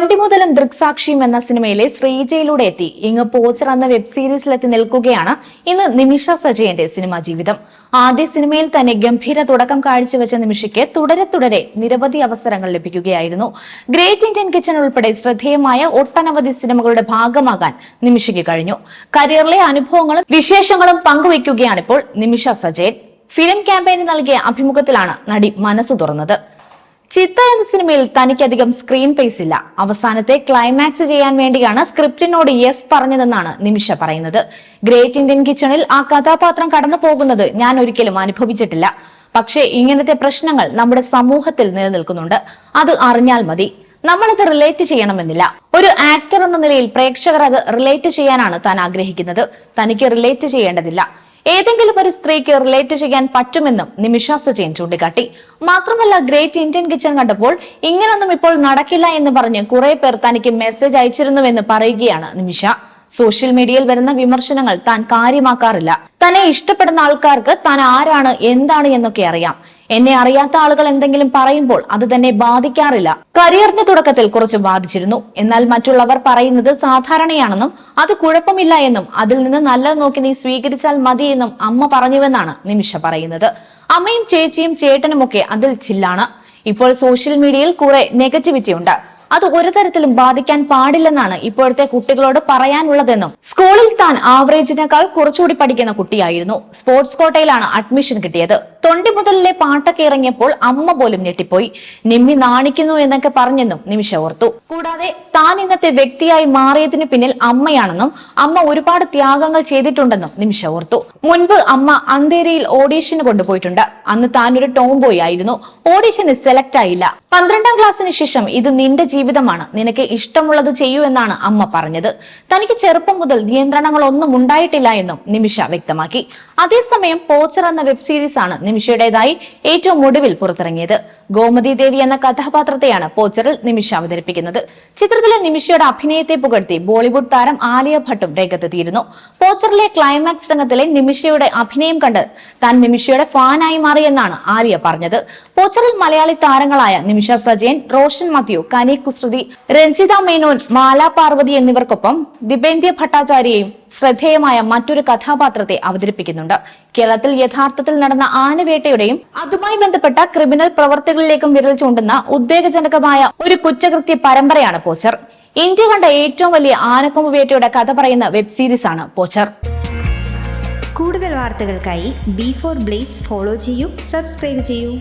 തൊണ്ടി മുതലും ദൃക്സാക്ഷിയും എന്ന സിനിമയിലെ ശ്രീജയിലൂടെ എത്തി. ഇങ്ങ് പോച്ചർ എന്ന വെബ് സീരീസിലെത്തി നിൽക്കുകയാണ് ഇന്ന് നിമിഷ സജയന്റെ സിനിമാ ജീവിതം. ആദ്യ സിനിമയിൽ തന്നെ ഗംഭീര തുടക്കം കാഴ്ചവെച്ച നിമിഷയ്ക്ക് തുടരെ തുടരെ നിരവധി അവസരങ്ങൾ ലഭിക്കുകയായിരുന്നു. ഗ്രേറ്റ് ഇന്ത്യൻ കിച്ചൺ ഉൾപ്പെടെ ശ്രദ്ധേയമായ ഒട്ടനവധി സിനിമകളുടെ ഭാഗമാകാൻ നിമിഷയ്ക്ക് കഴിഞ്ഞു. കരിയറിലെ അനുഭവങ്ങളും വിശേഷങ്ങളും പങ്കുവയ്ക്കുകയാണിപ്പോൾ നിമിഷ സജയൻ. ഫിലിം ക്യാമ്പയിന് നൽകിയ അഭിമുഖത്തിലാണ് നടി മനസ്സു തുറന്നത്. ചിത്ത എന്ന സിനിമയിൽ തനിക്കധികം സ്ക്രീൻ പേസ് ഇല്ല. അവസാനത്തെ ക്ലൈമാക്സ് ചെയ്യാൻ വേണ്ടിയാണ് സ്ക്രിപ്റ്റിനോട് യെസ് പറഞ്ഞതെന്നാണ് നിമിഷ പറയുന്നത്. ഗ്രേറ്റ് ഇന്ത്യൻ കിച്ചണിൽ ആ കഥാപാത്രം കടന്നു പോകുന്നത് ഞാൻ ഒരിക്കലും അനുഭവിച്ചിട്ടില്ല. പക്ഷേ ഇങ്ങനത്തെ പ്രശ്നങ്ങൾ നമ്മുടെ സമൂഹത്തിൽ നിലനിൽക്കുന്നുണ്ട്. അത് അറിഞ്ഞാൽ മതി. നമ്മളത് റിലേറ്റ് ചെയ്യണമെന്നില്ല. ഒരു ആക്ടർ എന്ന നിലയിൽ പ്രേക്ഷകർ അത് റിലേറ്റ് ചെയ്യാനാണ് താൻ ആഗ്രഹിക്കുന്നത്. തനിക്ക് റിലേറ്റ് ചെയ്യേണ്ടതില്ല. ഏതെങ്കിലും ഒരു സ്ത്രീക്ക് റിലേറ്റ് ചെയ്യാൻ പറ്റുമെന്നും നിമിഷ സജയൻ ചൂണ്ടിക്കാട്ടി. മാത്രമല്ല ഗ്രേറ്റ് ഇന്ത്യൻ കിച്ചൺ കണ്ടപ്പോൾ ഇങ്ങനൊന്നും ഇപ്പോൾ നടക്കില്ല എന്ന് പറഞ്ഞ് കുറെ പേർ തനിക്ക് മെസ്സേജ് അയച്ചിരുന്നുവെന്ന് പറയുകയാണ് നിമിഷ. സോഷ്യൽ മീഡിയയിൽ വരുന്ന വിമർശനങ്ങൾ താൻ കാര്യമാക്കാറില്ല. തന്നെ ഇഷ്ടപ്പെടുന്ന ആൾക്കാർക്ക് താൻ ആരാണ് എന്താണ് എന്നൊക്കെ അറിയാം. എന്നെ അറിയാത്ത ആളുകൾ എന്തെങ്കിലും പറയുമ്പോൾ അത് തന്നെ ബാധിക്കാറില്ല. കരിയറിന്റെ തുടക്കത്തിൽ കുറച്ച് ബാധിച്ചിരുന്നു. എന്നാൽ മറ്റുള്ളവർ പറയുന്നത് സാധാരണയാണെന്നും അത് കുഴപ്പമില്ല എന്നും അതിൽ നിന്ന് നല്ലത് നോക്കി നീ സ്വീകരിച്ചാൽ മതിയെന്നും അമ്മ പറഞ്ഞുവെന്നാണ് നിമിഷ പറയുന്നത്. അമ്മയും ചേച്ചിയും ചേട്ടനുമൊക്കെ അതിൽ ചില്ലാണ്. ഇപ്പോൾ സോഷ്യൽ മീഡിയയിൽ കുറെ നെഗറ്റിവിറ്റി ഉണ്ട്. അത് ഒരു തരത്തിലും ബാധിക്കാൻ പാടില്ലെന്നാണ് ഇപ്പോഴത്തെ കുട്ടികളോട് പറയാനുള്ളതെന്നും. സ്കൂളിൽ താൻ ആവറേജിനേക്കാൾ കുറച്ചുകൂടി പഠിക്കുന്ന കുട്ടിയായിരുന്നു. സ്പോർട്സ് കോട്ടയിലാണ് അഡ്മിഷൻ കിട്ടിയത്. തൊണ്ടി മുതലിലെ പാട്ടൊക്കെ ഇറങ്ങിയപ്പോൾ അമ്മ പോലും ഞെട്ടിപ്പോയി. നിമ്മി നാണിക്കുന്നു എന്നൊക്കെ പറഞ്ഞെന്നും നിമിഷ ഓർത്തു. കൂടാതെ താൻ ഇന്നത്തെ വ്യക്തിയായി മാറിയതിനു പിന്നിൽ അമ്മയാണെന്നും അമ്മ ഒരുപാട് ത്യാഗങ്ങൾ ചെയ്തിട്ടുണ്ടെന്നും നിമിഷ ഓർത്തു. മുൻപ് അമ്മ അന്തേരിയിൽ ഓഡീഷന് കൊണ്ടുപോയിട്ടുണ്ട്. അന്ന് താൻ ഒരു ടോം ബോയ് ആയിരുന്നു. ഓഡീഷന് സെലക്ട് ആയില്ല. പന്ത്രണ്ടാം ക്ലാസ്സിന് ശേഷം ഇത് നിന്റെ ജീവിതമാണ്. നിനക്ക് ഇഷ്ടമുള്ളത് ചെയ്യൂ എന്നാണ് അമ്മ പറഞ്ഞത്. തനിക്ക് ചെറുപ്പം മുതൽ നിയന്ത്രണങ്ങളൊന്നും ഉണ്ടായിട്ടില്ല എന്നും നിമിഷ വ്യക്തമാക്കി. അതേസമയം പോച്ചർ എന്ന വെബ് സീരീസ് ആണ് നിമിഷയുടേതായി ഏറ്റവും ഒടുവിൽ പുറത്തിറങ്ങിയത് ഗോമതി ദേവി എന്ന കഥാപാത്രത്തെയാണ് പോച്ചറിൽ നിമിഷ അവതരിപ്പിക്കുന്നത്. ചിത്രത്തിലെ നിമിഷയുടെ അഭിനയത്തെ പുകഴ്ത്തി ബോളിവുഡ് താരം ആലിയ ഭട്ടും രംഗത്തെത്തിയിരുന്നു. പോച്ചറിലെ ക്ലൈമാക്സ് രംഗത്തിലെ നിമിഷയുടെ അഭിനയം കണ്ട് താൻ നിമിഷയുടെ ഫാനായി മാറിയെന്നാണ് ആലിയ പറഞ്ഞത്. പോച്ചറിൽ മലയാളി താരങ്ങളായ നിമിഷ സജയൻ റോഷൻ മാത്യു കനി കുസൃതി രഞ്ജിത മേനോൻ മാല പാർവതി എന്നിവർക്കൊപ്പം ദിബേന്ദ്യ ഭട്ടാചാര്യയും ശ്രദ്ധേയമായ മറ്റൊരു കഥാപാത്രത്തെ അവതരിപ്പിക്കുന്നുണ്ട്. കേരളത്തിൽ യഥാർത്ഥത്തിൽ നടന്ന ആനവേട്ടയുടെയും അതുമായി ബന്ധപ്പെട്ട ക്രിമിനൽ പ്രവർത്തികളിലേക്കും വിരൽ ചൂണ്ടുന്ന ഉദ്വേഗജനകമായ ഒരു കുറ്റകൃത്യ പരമ്പരയാണ് പോച്ചർ. ഇന്ത്യ കണ്ട ഏറ്റവും വലിയ ആനക്കൊമ്പ് വേട്ടയുടെ കഥ പറയുന്ന വെബ് സീരീസ് ആണ് പോച്ചർ. കൂടുതൽ വാർത്തകൾക്കായി ബി ഫോർ ബ്ലേസ് ഫോളോ ചെയ്യൂ സബ്സ്ക്രൈബ് ചെയ്യൂ.